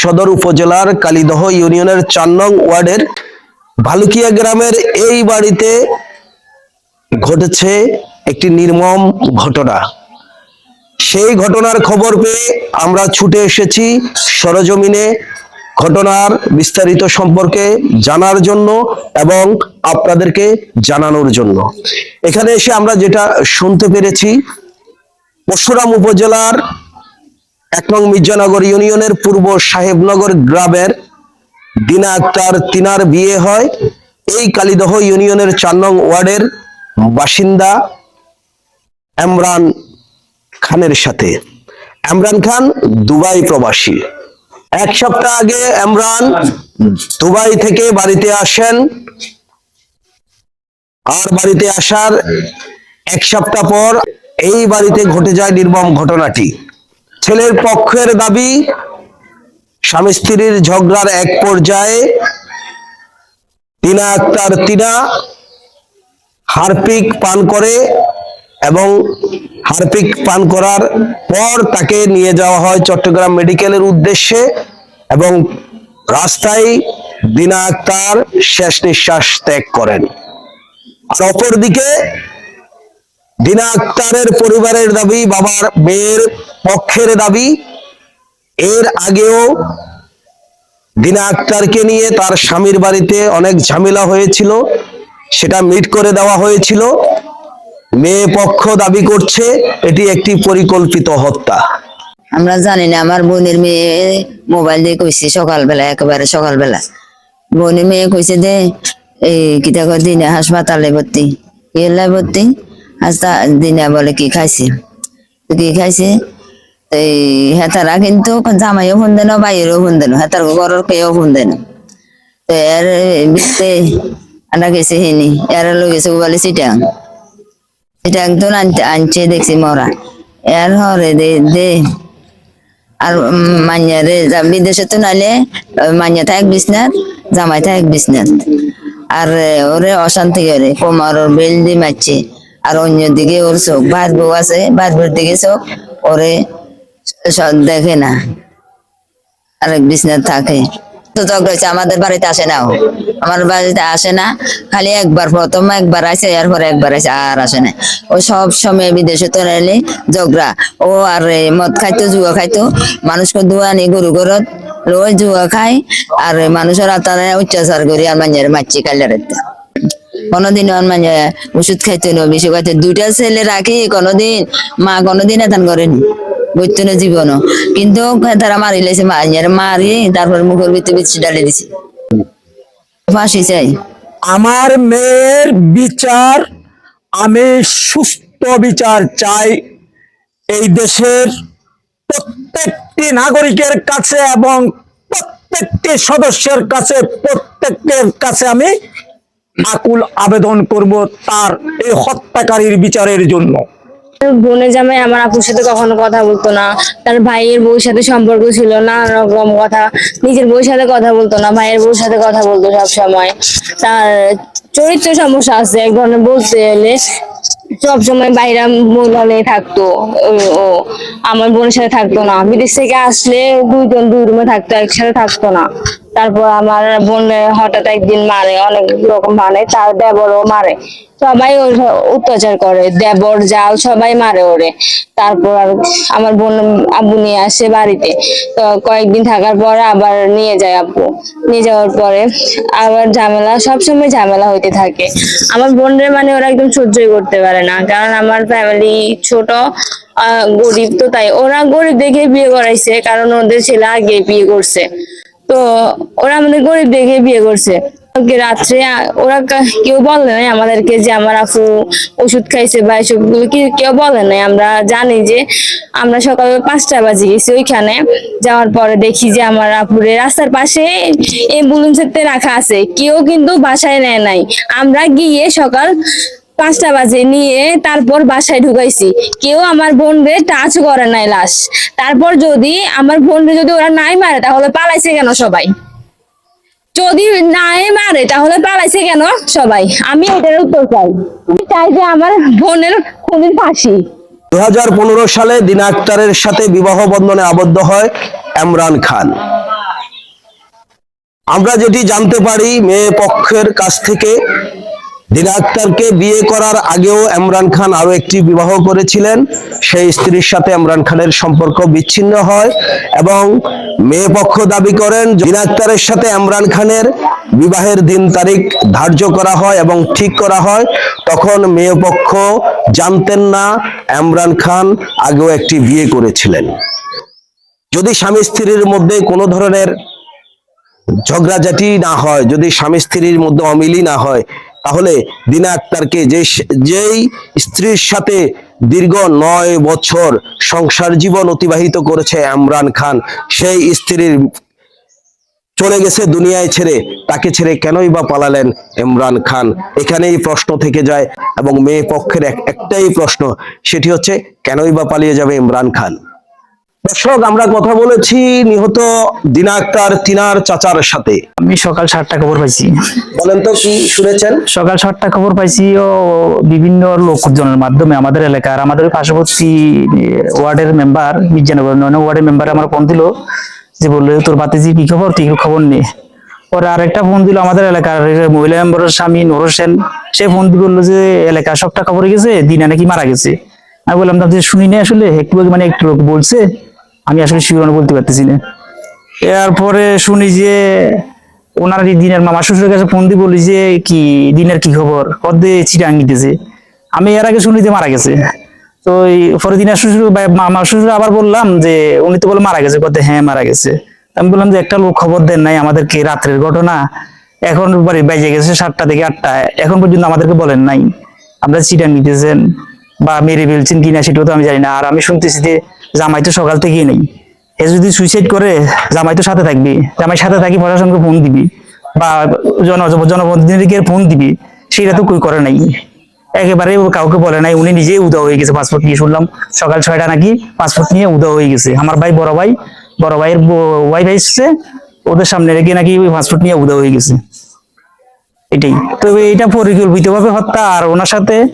সদর উপজেলার কালীদহ ইউনিয়নের চার নং ওয়ার্ডের ভালুকিয়া গ্রামের এই বাড়িতে ঘটেছে একটি নির্মম ঘটনা। সেই ঘটনার খবর পেয়ে আমরা ছুটে এসেছি সরজমিনে ঘটনার বিস্তারিত সম্পর্কে জানার জন্য এবং আপনাদেরকে জানানোর জন্য। এখানে এসে আমরা যেটা শুনতে পেরেছি, পরশুরাম উপজেলার এক নং মির্জানগর ইউনিয়নের পূর্ব সাহেবনগর গ্রামের দিনা আক্তার তিনার বিয়ে হয়। এই কালীদহ ইউনিয়নের চার নং ওয়ার্ডের বাসিন্দা এমরান খানের সাথে। ইমরান খান দুবাই প্রবাসী। এক সপ্তাহ আগে এমরান দুবাই থেকে বাড়িতে আসেন। আর বাড়িতে আসার এক সপ্তাহ পর এই বাড়িতে ঘটে যায় নির্মম ঘটনাটি। ছেলের পক্ষের দাবি, স্বামী স্ত্রীর ঝগড়ার এক পর্যায়ে তিনা আক্তার তিনা হারপিক পান করে এবং হারপিক পান করার পর তাকে নিয়ে যাওয়া হয় চট্টগ্রাম মেডিকেলের উদ্দেশ্যে এবং রাস্তায় দিনা আক্তার শেষ নিঃশ্বাস ত্যাগ করেন। আর অপরদিকে দিনা আক্তারের পরিবারের দাবি, বাবার মেয়ের পক্ষের দাবি। এর আগেও দিনা আক্তারকে নিয়ে তার স্বামীর বাড়িতে অনেক ঝামেলা হয়েছিল, সেটা মিট করে দেওয়া হয়েছিল। মেয়ে পক্ষ দাবি করছে, এটি একটি পরিকল্পিত হত্যা। আমরা জানি না, আমার বোনের মেয়ে মোবাইল দিয়ে কইছে সকালবেলা, একেবারে সকালবেলা। বোনের মেয়ে কইছে যে, এই কিতা কয় দিনে হাসপাতালে ভর্তি এলাই ভর্তি? হাসতা দিনে বলে কি খাইছে? কি খাইছে? এই হেতারা কিন্তু জামাইও ফোন দেন, বাইরেও ফোন দেন, হেতার ঘরের কেউ ফোন দেন তো এর বিতে আনা গেছে হিনি, এর লই গেছে বলে সিটাং সিটাং তো আনতে আনছে, দেখছি মরা। এর হরে দে দে। আর মাঞ্জারে বিদেশে তো নাইলে মাঞ্জা থাক বিছনাথ জামাই থাক বিছনাথ আর ওরে অশান্তি করে কোমর বেল দিয়ে মারছে। আর অন্য দিকে ওর চোখ ভাত বউ আছে ভাত বউর দিকে চোখ, ওরে স- দেখে না। আরেক বিছনাথ থাকে। তো আমাদের বাড়িতে আসে না আমার বাড়িতে আসে না, খালি একবার প্রথম, একবার আসে এরপরে একবার আসে আর আসে না। ও সব সময় বিদেশে তো এলে ঝগড়া। ও আর মদ খাইতো, জুয়া খাইতো। মানুষকে দুয়ানি গরু ঘরত লই জুয়া খাই আর মানুষের আতারে অত্যাচার করি, আর মাঞ্জারে মারছি কালিয়ারে কোনোদিন ওর মানে ওষুধ খাইতো না বেশি খাইতো দুইটা ছেলে রাখি, কোনোদিন মা কোনোদিন এতান করেনি বুঝতো না জীবনও। কিন্তু তারা মারি লাইছে মারি, তারপর মুখের ভিতরে বিচ্ছি ডালে দিছে। ফাঁসি চাই। আমার মেয়ের বিচার, আমি সুস্থ বিচার চাই। এই দেশের প্রত্যেকটি নাগরিকের কাছে এবং প্রত্যেকটি সদস্যের কাছে, প্রত্যেকের কাছে আমি আকুল আবেদন করব তার এই হত্যাকারীর বিচারের জন্য। বোনের জামাই আমার আপুর সাথে কখনো কথা বলতো না। তার ভাইয়ের বউর সাথে সম্পর্ক ছিল নানা রকম কথা। নিজের বউর সাথে কথা বলতো না, ভাইয়ের বউর সাথে কথা বলতো সব সময় তার চরিত্র সমস্যা আছে, এক ধরনের বলতে গেলে সব সময় বাইরে নিয়ে থাকতো ও, আমার বোনের সাথে থাকতো না। বিদেশ থেকে আসলে দুইজন দুই রুমে থাকতো, একসাথে থাকতো না। তারপর আমার বোন হঠাৎ একদিন মারে, অনেক রকম মানে তার দেবরও মারে। সবাই অত্যাচার করে, দেবর, জাল, সবাই মারে ওরে। তারপর আর আমার বোন আব্বু নিয়ে আসে বাড়িতে। তো কয়েকদিন থাকার পর আবার নিয়ে যায় আব্বু। নিয়ে যাওয়ার পরে আবার ঝামেলা, সবসময় ঝামেলা হইতে থাকে। আমার বোনদের মানে ওরা একদম সহ্যই করতে পারে না, কারণ আমার ফ্যামিলি ছোট গরিব তো তাই। ওরা গরিব দেখে বিয়ে করাইছে, কারণ ওদের ছেলে আগে বিয়ে করছে। তো ওরা আমাদের গরিব দেখে বিয়ে করছে। রাত্রে ওরা কেউ বলে নাই আমাদেরকে যে আমার আপু ওষুধ খাইছে বা এসব কেউ বলে নাই। আমরা জানি যে আমরা সকালে পাঁচটা বাজে গেছি ওইখানে। যাওয়ার পরে দেখি যে আমার আপুরে রাস্তার পাশে অ্যাম্বুলেন্সেতে রাখা আছে। কেউ কিন্তু বাসায় নেয় নাই। আমরা গিয়ে সকাল পাঁচটা বাজে, নিয়ে তারপর বাসায় ঢুকাইছি। কেউ আমার বোনরে টাচ করে নাই লাশ। তারপর যদি আমার বোনরে যদি ওরা নাই মারে, তাহলে পালাইছে কেন সবাই? যদি নাই মারে, তাহলে পালাইছে কেন সবাই? আমি এটার উত্তর চাই। আমি চাই যে আমার বোনের খুনির ফাঁসি। দু সালে দিনা আক্তারের সাথে বিবাহ বন্ধনে আবদ্ধ হয় এমরান খান। আমরা যেটি জানতে পারি, মেয়ে পক্ষের কাছ থেকে দিনা আক্তারকে বিয়ে করার আগেও ইমরান খান আরও একটি বিবাহ করেছিলেন। সেই স্ত্রীর সাথে ইমরান খানের সম্পর্ক বিচ্ছিন্ন হয় এবং মেয়ে পক্ষ দাবি করেন দিনা আক্তারের সাথে ইমরান খানের বিবাহের দিন তারিখ ধার্য করা হয় এবং ঠিক করা হয়। তখন মেয়ে পক্ষ জানতেন না ইমরান খান আগেও একটি বিয়ে করেছিলেন। যদি স্বামী স্ত্রীর মধ্যে কোনো ধরনের ঝগড়াঝাটি না হয়, যদি স্বামী স্ত্রীর মধ্যে অমিলই না হয় তাহলে দিনা আক্তারকে যে যেই স্ত্রীর সাথে দীর্ঘ নয় বছর সংসার জীবন অতিবাহিত করেছে ইমরান খান, সেই স্ত্রীর চলে গেছে দুনিয়ায় ছেড়ে, তাকে ছেড়ে কেনই বা পালালেন ইমরান খান? এখানেই প্রশ্ন থেকে যায় এবং মেয়ে পক্ষের একটাই প্রশ্ন, সেটি হচ্ছে কেনই বা পালিয়ে যাবে ইমরান খান? দর্শক আমরা কথা বলেছি নিহত দিনা আক্তার তিনার চাচার সাথে। আমি সকাল সাতটা খবর পাইছি। বলেন তো কি শুনেছেন? সকাল সাতটা খবর পাইছি ও বিভিন্ন লোকজনের মাধ্যমে আমাদের এলাকার আমাদের পার্শ্ববর্তী ওয়ার্ডের মেম্বার মির্জানগর নয় ওয়ার্ডের মেম্বার আমার ফোন দিল যে বলল তোর বাতিজি কি খবর? তুই খবর নে? পরে আরেকটা ফোন দিল আমাদের এলাকার মহিলা মেম্বারের স্বামী নুর হোসেন সে ফোন দিয়ে বলল যে এলাকার সবটা খবর গেছে? দিনা নাকি মারা গেছে? আমি বললাম যে শুনি না আসলে? একটু মানে একটু লোক বলছে। আমি আসলে শিওর বলতে পারতেছি না। এরপরে শুনি যে ওনার দিনের মামা শ্বশুরের কাছে ফোন দিয়ে বলি যে, কি, দিনের কি খবর? কদে চিটাং আমি এর আগে শুনি যে মারা গেছে। তো পরে দিনের শ্বশুর মামা শ্বশুর আবার বললাম যে, উনি তো বলে মারা গেছে। কদে হ্যাঁ মারা গেছে। আমি বললাম যে, একটা লোক খবর দেন নাই, আমাদেরকে রাত্রের ঘটনা। এখন বেজে গেছে সাতটা থেকে আটটা, এখন পর্যন্ত আমাদেরকে বলেন নাই। আমরা চিটাং নিতেছেন বা মেরে ফেলছেন কিনা সেটাও তো আমি জানি না। আর আমি শুনতেছি যে জামাই তো সকাল থেকেই নেই। এ যদি সুইসাইড করে, জামাই তো সাথে থাকবি। জামাই সাথে থাকি প্রশাসনকে ফোন দিবি বা জন, জনপ্রতিনিধিকে ফোন দিবি, সেটা তো কই করে নাই। একেবারে কাউকে বলে নাই, উনি নিজেই উদা হয়ে গেছে পাসপোর্ট নিয়ে শুনলাম। সকাল ছয়টা নাকি পাসপোর্ট নিয়ে উদা হয়ে গেছে। আমার ভাই, বড় ভাই, বড় ভাইয়ের ওয়াইফ এসছে, ওদের সামনে রেখে নাকি পাসপোর্ট নিয়ে উদা হয়ে গেছে। এটাই। তবে এটা পরিকল্পিত ভাবে হত্যা আর ওনার সাথে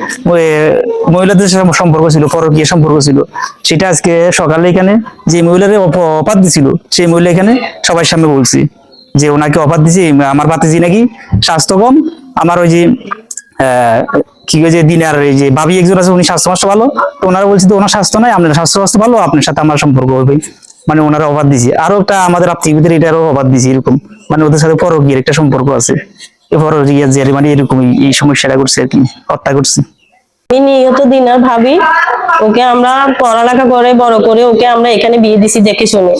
মহিলাদের সম্পর্ক ছিল, পরকীয় সম্পর্ক ছিল। সেটা আজকে সকালে এখানে যে মহিলারে অপ- অপাত দিছিল, সেই মহিলা এখানে সবার সামনে বলছি যে ওনাকে অপাত দিছি আমার বাতিজি নাকি স্বাস্থ্য কম আমার ওই যে কি যে দিনের এই যে ভাবি একজন আছে, উনি স্বাস্থ্য মাস্ট ভালো, তো ওনারা বলছে তো ওনার স্বাস্থ্য নাই, আপনার স্বাস্থ্য স্বাস্থ্য ভালো, আপনার সাথে আমার সম্পর্ক হবে। মানে ওনারা অবাদ দিছি। আরও একটা আমাদের আত্মীয় ভিতরে এটারও অবাদ দিছি এরকম। মানে ওদের সাথে পরকীয় একটা সম্পর্ক আছে। মানে এরকম এই- সমস্যাটা করছে আর কি, হত্যা করছে। ভাবি, ওকে আমরা পড়ালেখা করে, বড় করে ওকে আমরা এখানে বিয়ে দিছি দেখে শুনে।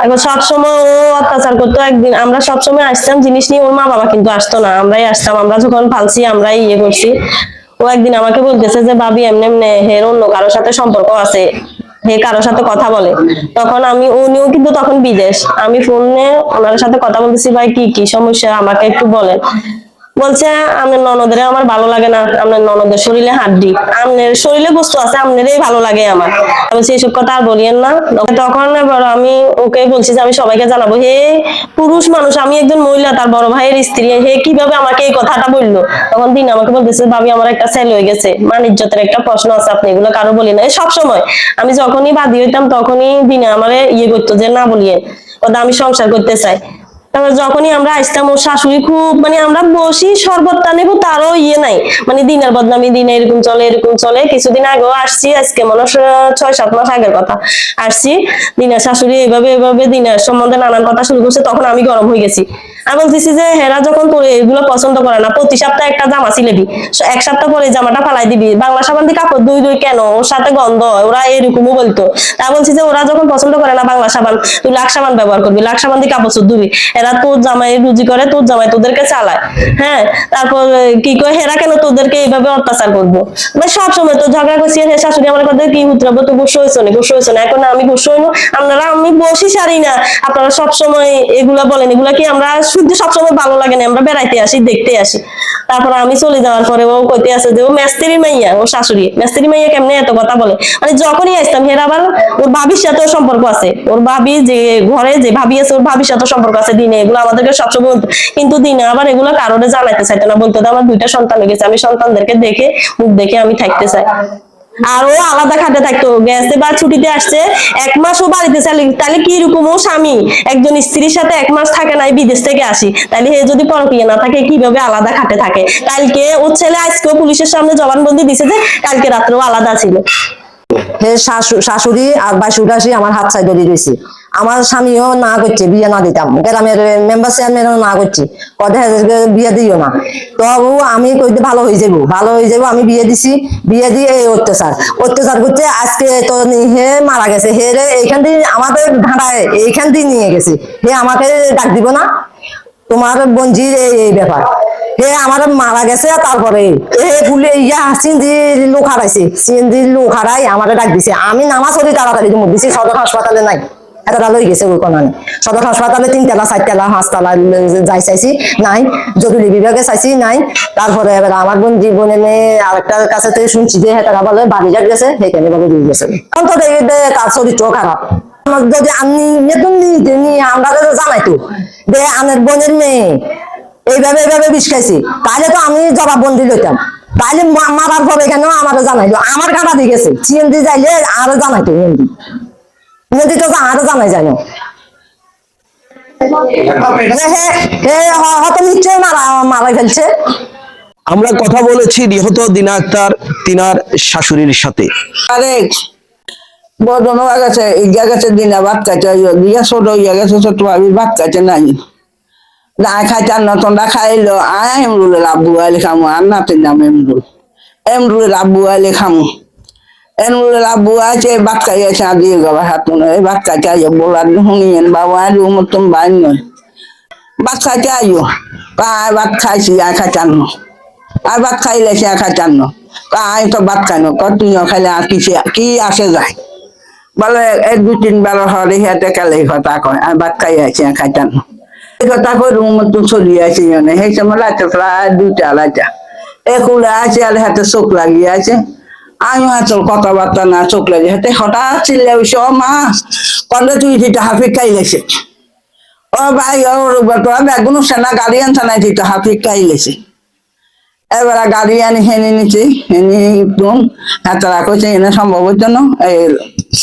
এখন সবসময় ও অত্যাচার করতো একদিন। আমরা সবসময় আসতাম, জিনিস নিয়ে ওর মা বাবা কিন্তু আসতো না। আমরাই আসতাম, আমরা যখন ফালছি, আমরাই ইয়ে করছি। ও একদিন আমাকে বলতেছে যে, ভাবি, এমনি এমনি হের অন্য কারোর সাথে সম্পর্ক আছে। হে কারোর সাথে কথা বলে। তখন আমি, উনিও কিন্তু তখন বিদেশ। আমি ফোনে ওনার সাথে কথা বলতেছি, ভাই, কি কি সমস্যা? আমাকে একটু বলেন। বলছে আপনার ননদের আমার ভালো লাগে না আপনার ননদের শরীরে হাড্ডি। আপনার শরীরে বস্তু আছে আপনারই ভালো লাগে আমার। আমি বলছি এইসব কথা আর বলিয়েন না। তখন আমি ওকে বলছি যে, আমি সবাইকে জানাব। হে পুরুষ মানুষ, আমি একজন মহিলা, তার বড় ভাইয়ের স্ত্রী, হে কীভাবে আমাকে এই কথাটা বলল? তখন দিন আমাকে বলতেছে, ভাবি, আমার একটা সেল হয়ে গেছে। মানিজ্যতের একটা প্রশ্ন আছে, আপনি এগুলো কারও বলি না। সব সময় আমি যখনই বাদী হইতাম, তখনই দিনে আমারে ইয়ে করতো যে, না বলিয়ে কথা আমি সংসার করতে চাই। তারপর যখনই আমরা আসতাম, ওর শাশুড়ি খুব মানে আমরা বসি শরবতটা নেব, তারও ইয়ে নাই। মানে দিনের বদনামী, দিন এরকম চলে এরকম চলে। কিছুদিন আগেও আসছি, আজকে মনে ছয়, সাত মাস আগের কথা। আসছি, দিনের শাশুড়ি এভাবে এভাবে দিনের সম্বন্ধে নানান কথা শুরু করছে, তখন আমি গরম হয়ে গেছি। আমি বলতেছি যে হেরা যখন তোরে এগুলো পছন্দ করে না, প্রতি সপ্তাহে একটা জামা সিলেবি এক সপ্তাহ পরে জামাটা ফালাই দিবি। বাংলা সাবান দিয়ে কাপড় দুই দুই কেন? ওর সাথে গন্ধ, ওরা এরকমও বলতো। তা বলছি যে ওরা যখন পছন্দ করে না বাংলা সাবান, তুই লাখ সাবান ব্যবহার করবি, লাখ সাবান দিয়ে কাপড় ধুবি। এরা তোর জামাই রুজি করে, তোর জামাই তোদেরকে চালায়। হ্যাঁ? তারপর কি কয়, হেরা কেন তোদেরকে এইভাবে অত্যাচার করব? মানে সব সময় তো ঝগড়া করছি হে শাশুড়ি আমার কথা কি উতরাবো, তো বসে হয়েছে না বসে হয়েছো না। এখন আমি বসে হইনো আপনারা আমি বসি সারি না। আপনারা সব সময় এগুলা বলেন, এগুলা কি আমরা সূর্য সবসময় ভালো লাগে না, আমরা বেড়াইতে আসি, দেখতে আসি। তারপর আমি চলে যাওয়ার পরে ও কইতে আছে যে, ও মেস্ত্রি মাইয়া, ও শাশুড়ি। মেস্ত্রি মাইয়া কেমনে এত কথা বলে? মানে যখনই আসতাম, হের আবার ওর ভাবির সাথেও সম্পর্ক আছে। ওর ভাবি যে ঘরে যে ভাবি আছে, ওর ভাবির সাথে সম্পর্ক আছে দিনে। এগুলো আমাদেরকে সবসময় বলতো। কিন্তু দিনে আবার এগুলো কারোরে জানাইতে চাইতো না। বলতো আমার দুইটা সন্তান হয়ে গেছে। আমি সন্তানদেরকে দেখে, মুখ দেখে আমি থাকতে চাই। আর ও আলাদা খাটে থাকতো, গেছে বা ছুটিতে আসছে, এক মাস ও বাড়িতে চালি তাহলে কি রকম ও স্বামী? একজন স্ত্রীর সাথে এক মাস থাকে নাই বিদেশ থেকে আসি। তাহলে হে যদি পরকিয়ে না থাকে, কীভাবে আলাদা খাটে থাকে? কালকে ওর ছেলে আজকেও পুলিশের সামনে জবানবন্দি দিছে যে, কালকে রাত্রেও আলাদা ছিল। শাশুড়ি আর আসি আমার হাত সাইড দিয়ে রয়েছে আমার স্বামীও না করছে, বিয়ে না দিতাম। গ্রামের মেম্বার চেয়ারম্যানও না করছে। কথা বিয়ে দিও না। তবু আমি কইতে ভালো হয়ে যাব, ভালো হয়ে যাব, আমি বিয়ে দিছি। বিয়ে দিয়ে এই অত্যাচার। অত্যাচার করছে আজকে তো হে মারা গেছে, হে রে এইখান দিয়ে আমাদের ঢাঁড়ায় এইখান দিয়ে নিয়ে গেছে। হে আমাকে ডাক দিব না? তোমার বঞ্জির এই ব্যাপার। হে আমার মারা গেছে, তারপরে এ ফুলে লোক হারাইছে। সিন্ধি লোক হারাই আমাকে ডাক দিছে। আমি নামাজ পড়ি তাড়াতাড়ি সদর হাসপাতালে নাই। এটা লই গেছে ওই কোনানে। সদর হাসপাতালে তিনতলা চারতলা পাঁচতলা যাই চাইছি, নাই। জরুরি বিভাগে চাইছি, নাই। তারপরে এবার আমার বোন জীবনে আরেকটার কাছে থেকে শুনছি যে হ্যাঁ বলে বাড়ি যাক গেছে সেখানে বলে দিয়ে গেছে। অন্তত তার চরিত্র খারাপ। যদি আমি বেতন নিয়ে আমরা তো জানাই তো যে আমার বোনের মেয়ে, এইভাবে এইভাবে বিষ খাইছি, তাহলে তো আমি লইতাম। তাহলে মারার পরে কেন জানাইলো? আমার কাটা দিয়ে গেছে। সিএনজি যাইলে আরও জানাইতো এমডি নদী তো আরও জানাই জানো। মারা মারা ফেলছে। আমরা কথা বলেছি নিহত দিনা আক্তার তিনার শাশুড়ির সাথে। আরে বদন গেছে ইগা গেছে দিনা ভাত দিয়া ছোট হইয়া গেছে ছোট ভাবি ভাত নাই। না খাইতে আর খাইলো আয় আইলে খামু আর নাতির নাম এমরুল। এমরুলে লাভু আইলে খামু। এমরুলে লাভু আছে ভাত খাই আছে আর দিয়ে গবা হাতুন এই ভাত খাইতে আইও বলার শুনিয়েন বাবা আর মতন বাইন নয় ভাত খাইতে আইও আয় ভাত খাইছি আয় খাইতে আনো আর ভাত খাইলে সে আর খাইতে আনো আয় তো ভাত খাইনো ক তুইও খাইলে আর কিসে কি আসে যায় বলে এক দু তিন বার হরে হেঁটে কালে এই কথা কয় আর ভাত খাই আছি আর খাইতাম। এই কথা কই রুম তো চলি আছে সেই সময় রাতে প্রায় দুইটা আড়াইটা একুলে আছে আর হাতে চোখ লাগিয়ে আছে হাত কথাবার্তা না চোখ লাগে। হাতে হঠাৎ চিল্লে উঠছে ও মা কলে তুই যেটা হাফি খাই গেছে ও ভাই ওর তোরা বেগুন সেনা গাড়ি আনছে না যেটা হাফি খাই গেছে এবার গাড়ি আনি হেনে নিচে, হেনে একদম হাতারা করছে এনে সম্ভব হইতো না, এই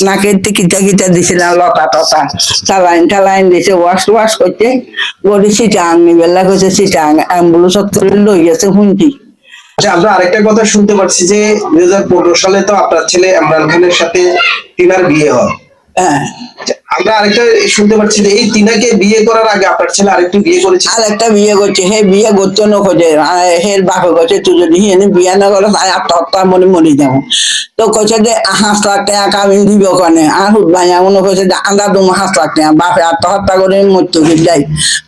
নাকের টিকিটা কিটা দিছিলাম লতা টতা। চালাইন টালাইন দিছে ওয়াশ ওয়াশ করতে গড়ি সিটাং নিবেলা করছে সিটাং অ্যাম্বুলেন্স করে লই গেছে শুনছি। আচ্ছা আমরা আরেকটা কথা শুনতে পাচ্ছি যে দুই হাজার পনেরো সালে তো আপনার ছেলে ইমরান খানের সাথে তিনার বিয়ে হয়। হ্যাঁ। আচ্ছা, আমরা আরেকটা শুনতে পাচ্ছি যে এই তিনাকে বিয়ে করার আগে আপনার ছেলে আরেকটু বিয়ে করেছে? আর একটা বিয়ে করছে হে বিয়ে করতে না খোঁজে আর হের বাপে করছে তুই যদি হিনে বিয়ে না করে তাই আত্মহত্যা মনে মরে যাব। তো কইছে যে হাঁস লাখ টাকা আমি দিব ওখানে আর হুট ভাই এমন কইছে যে আন্দা দুম হাঁস লাখ টাকা বাপে আত্মহত্যা করে মৃত্যু যাই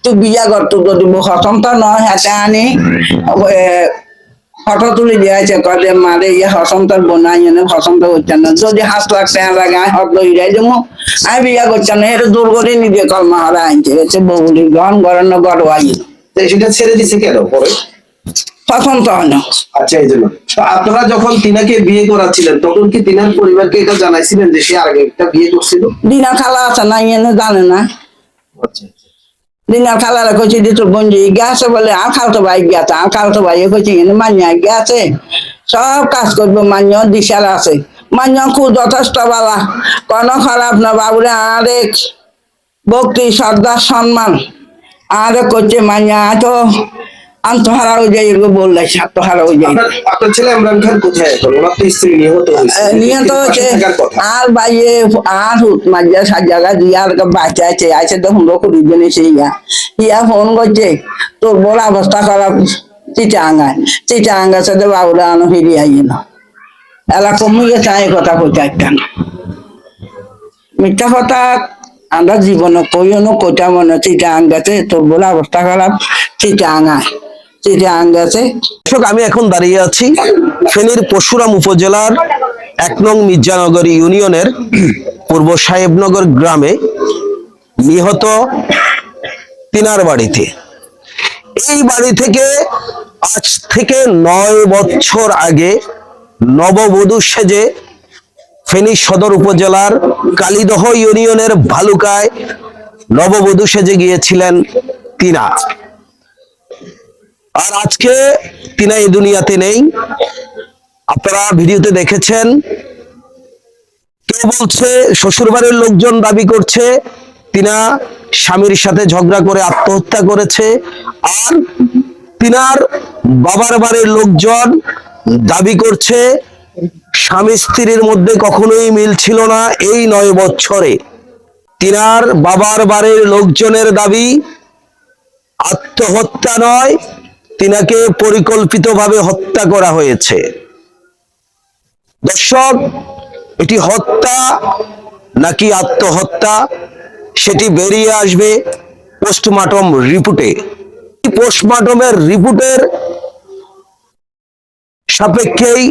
তুই বিয়া কর তুই যদি হসন্ত নয় হাতে আনি ফটো তুলে দিয়েছে কদে মারে ইয়ে হসন্তর বোনাই এনে হসন্ত করছে না। যদি হাঁস লাখ টাকা লাগে আমি হত হিরাই দেবো আমি বিয়া করছে না এটা দূর করে নিজে কলমা হারা আনছে হচ্ছে বৌলি গ্রহণ করেন না তো সেটা ছেড়ে দিছে কেন পরে? হসন্ত হয় না। আচ্ছা এই জন্য তো আপনারা যখন তিনাকে বিয়ে করাচ্ছিলেন তখন কি তিনার পরিবারকে এটা জানাইছিলেন যে সে আগে একটা বিয়ে করছিল? দিনা খালা আছে না এনে জানে না। আচ্ছা। দিনার খালারা কইছি যে তোর বঞ্জি গেছে বলে আর খালতো ভাই গেছে আর খালতো ভাই কইছি কিন্তু মান্যা গেছে সব কাজ করব মান্য দিশার আছে মান্য খুব যথেষ্ট বালা কোনো খারাপ না বাবুরে আরেক ভক্তি শ্রদ্ধা সম্মান আরে করছে মানিয়া তো আত্মহারা হয়ে এরকম বললে আত্মহারা হয়ে যাই আপনার ছেলে ইমরান খান কোথায় এখন? ওনার তো স্ত্রী নিহত হয়েছে। নিহত কথা। আর বাইয়ে আর মাঝে সাত জায়গা দিয়ে আর বাচ্চা আছে আছে এসে ইয়া। ইয়া ফোন করছে তোর বড় অবস্থা খারাপ চিটা আঙ্গায় চিটা আঙ্গা সাথে বাবুরা আনো ফিরি আইয়ে না এলা কমিয়ে চাই কথা কইতে একটা মিথ্যা কথা আমরা জীবনে কইও না কইটা মনে চিটা আঙ্গাতে তোর বড় অবস্থা খারাপ চিটা আমি এখন দাঁড়িয়ে আছি ফেনীর পরশুরাম উপজেলার এক নং মির্জানগর ইউনিয়নের পূর্ব সাহেবনগর গ্রামে নিহত তিনার বাড়িতে। এই বাড়ি থেকে আজ থেকে নয় বছর আগে নববধূ সেজে ফেনী সদর উপজেলার কালীদহ ইউনিয়নের ভালুকায় নববধূ সেজে গিয়েছিলেন তিনা। আর আজকে তিনি এই দুনিয়াতে নেই। আপনারা ভিডিওতে দেখেছেন, কেউ বলছে শ্বশুরবাড়ির লোকজন দাবি করছে তিনা স্বামীর সাথে ঝগড়া করে আত্মহত্যা করেছে, আর তিনার বাবার বাড়ির লোকজন দাবি করছে স্বামী স্ত্রীর মধ্যে কখনোই মিল ছিল না এই নয় বছরে। তিনার বাবার বাড়ির লোকজনের দাবি, আত্মহত্যা নয় তিনাকে পরিকল্পিতভাবে হত্যা করা হয়েছে। দর্শক, এটি হত্যা নাকি আত্মহত্যা, সেটি বেরিয়ে আসবে পোস্টমার্টম রিপোর্টে। পোস্টমার্টমের রিপোর্টের সাপেক্ষেই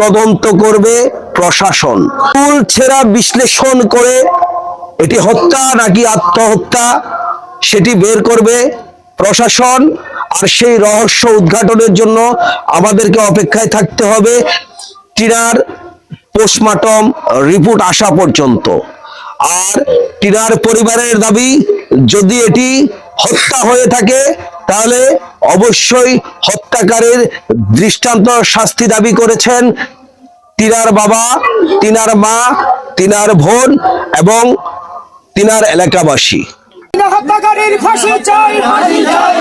তদন্ত করবে প্রশাসন। ফুল ছেঁড়া বিশ্লেষণ করে এটি হত্যা নাকি আত্মহত্যা, সেটি বের করবে প্রশাসন আর সেই রহস্য উদ্ঘাটনের জন্য আমাদেরকে অপেক্ষায় থাকতে হবে টিনার পোস্টমার্টম রিপোর্ট আসা পর্যন্ত। আর টিনার পরিবারের দাবি, যদি এটি হত্যা হয়ে থাকে, তাহলে অবশ্যই হত্যাকারীর দৃষ্টান্ত শাস্তি দাবি করেছেন তিনার বাবা তিনার মা তিনার বোন এবং তিনার এলাকাবাসী। বাগানের ফাঁসি চাই ফাঁসি চাই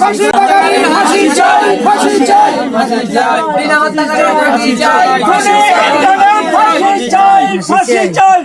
ফাঁসি বাগানের ফাঁসি চাই ফাঁসি চাই। ফাঁসি চাই ফাঁসি চাই। ফাঁসি চাই ফাঁসি চাই।